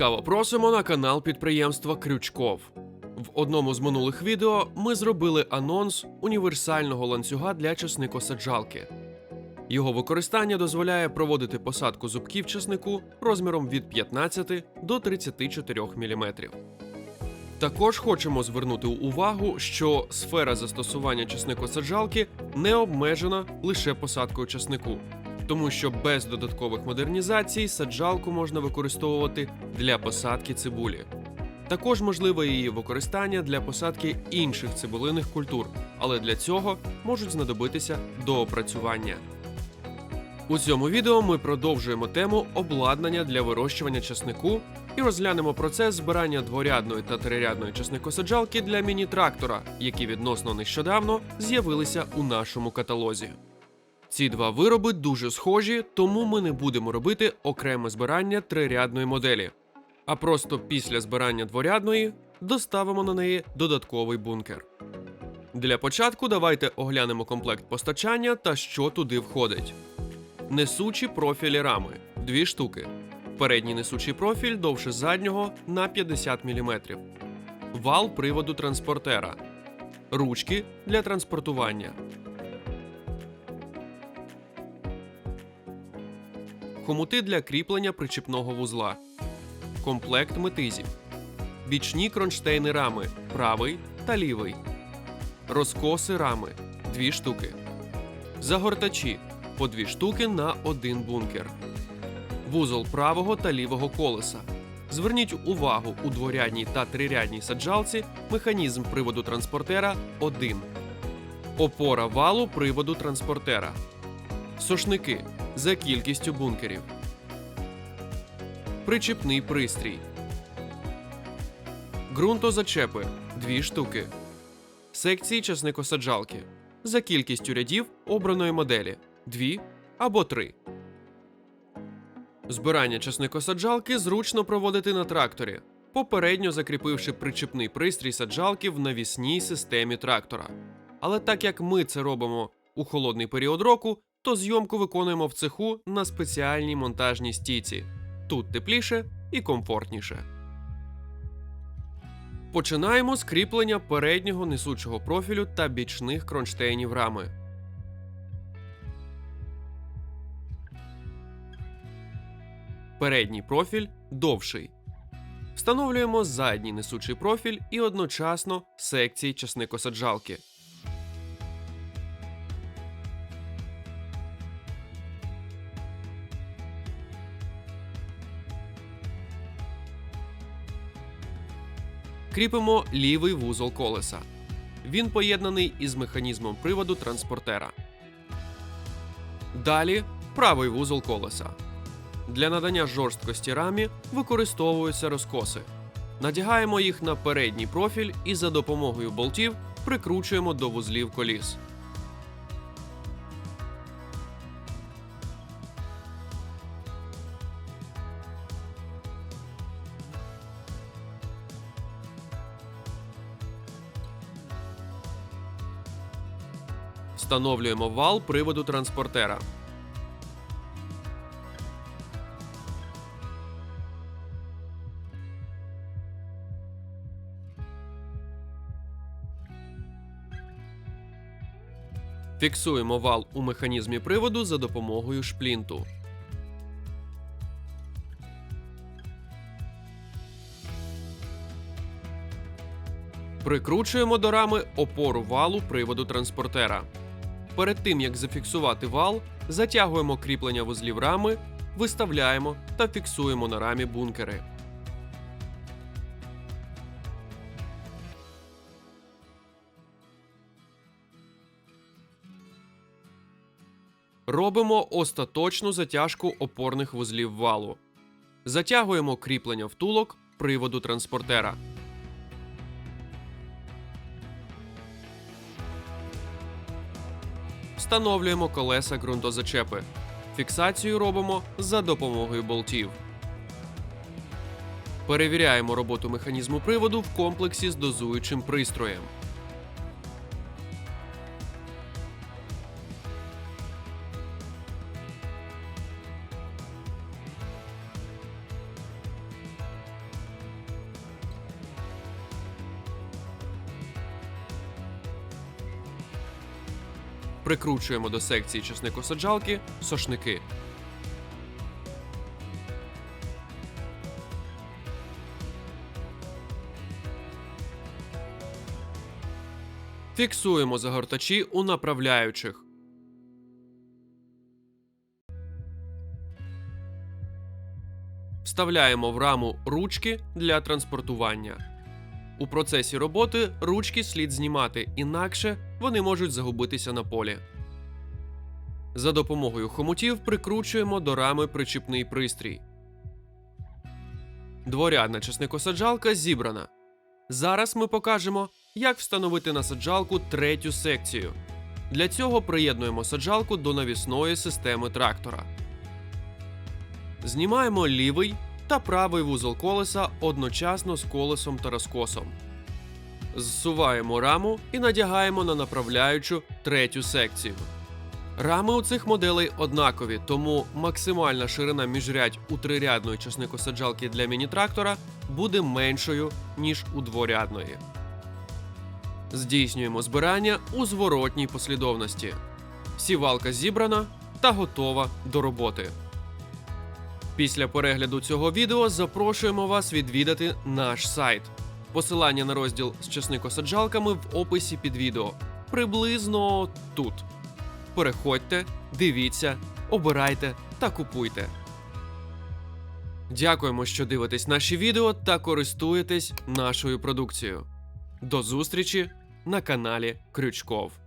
Ласкаво просимо на канал підприємства Крючков. В одному з минулих відео ми зробили анонс універсального ланцюга для часникосаджалки. Його використання дозволяє проводити посадку зубків часнику розміром від 15 до 34 мм. Також хочемо звернути увагу, що сфера застосування часникосаджалки не обмежена лише посадкою часнику, тому що без додаткових модернізацій саджалку можна використовувати для посадки цибулі. Також можливе її використання для посадки інших цибулиних культур, але для цього можуть знадобитися доопрацювання. У цьому відео ми продовжуємо тему обладнання для вирощування часнику і розглянемо процес збирання дворядної та трирядної часникосаджалки для міні-трактора, які відносно нещодавно з'явилися у нашому каталозі. Ці два вироби дуже схожі, тому ми не будемо робити окреме збирання трирядної моделі, а просто після збирання дворядної доставимо на неї додатковий бункер. Для початку давайте оглянемо комплект постачання та що туди входить. Несучі профілі рами дві штуки. Передній несучий профіль довше заднього на 50 мм. Вал приводу транспортера. Ручки для транспортування. Хомути для кріплення причіпного вузла. Комплект метизів. Бічні кронштейни рами правий та лівий. Розкоси рами дві штуки. Загортачі по дві штуки на один бункер. Вузол правого та лівого колеса. Зверніть увагу у дворядній та трирядній саджалці механізм приводу транспортера 1. Опора валу приводу транспортера. Сошники за кількістю бункерів. Причіпний пристрій. Ґрунтозачепи 2 штуки. Секції часникосаджалки за кількістю рядів обраної моделі 2 або 3. Збирання часникосаджалки зручно проводити на тракторі, попередньо закріпивши причіпний пристрій саджалки в навісній системі трактора. Але так як ми це робимо у холодний період року, то зйомку виконуємо в цеху на спеціальній монтажній стійці. Тут тепліше і комфортніше. Починаємо з кріплення переднього несучого профілю та бічних кронштейнів рами. Передній профіль довший. Встановлюємо задній несучий профіль і одночасно секції часникосаджалки. Кріпимо лівий вузол колеса. Він поєднаний із механізмом приводу транспортера. Далі правий вузол колеса. Для надання жорсткості рамі використовуються розкоси. Надягаємо їх на передній профіль і за допомогою болтів прикручуємо до вузлів коліс. Встановлюємо вал приводу транспортера. Фіксуємо вал у механізмі приводу за допомогою шплінту. Прикручуємо до рами опору валу приводу транспортера. Перед тим як зафіксувати вал, затягуємо кріплення вузлів рами, виставляємо та фіксуємо на рамі бункери. Робимо остаточну затяжку опорних вузлів валу. Затягуємо кріплення втулок приводу транспортера. Встановлюємо колеса ґрунтозачепи. Фіксацію робимо за допомогою болтів. Перевіряємо роботу механізму приводу в комплексі з дозуючим пристроєм. Прикручуємо до секції чесникосаджалки сошники. Фіксуємо загортачі у направляючих. Вставляємо в раму ручки для транспортування. У процесі роботи ручки слід знімати, інакше вони можуть загубитися на полі. За допомогою хомутів прикручуємо до рами причіпний пристрій. Дворядна чесникосаджалка зібрана. Зараз ми покажемо, як встановити на саджалку третю секцію. Для цього приєднуємо саджалку до навісної системи трактора. Знімаємо лівий та правий вузол колеса одночасно з колесом та розкосом. Зсуваємо раму і надягаємо на направляючу третю секцію. Рами у цих моделей однакові, тому максимальна ширина міжрядь у трирядної часникосаджалки для міні-трактора буде меншою, ніж у дворядної. Здійснюємо збирання у зворотній послідовності. Сівалка зібрана та готова до роботи. Після перегляду цього відео запрошуємо вас відвідати наш сайт. Посилання на розділ з чесникосаджалками в описі під відео. Приблизно тут. Переходьте, дивіться, обирайте та купуйте. Дякуємо, що дивитесь наші відео та користуєтесь нашою продукцією. До зустрічі на каналі Крючков.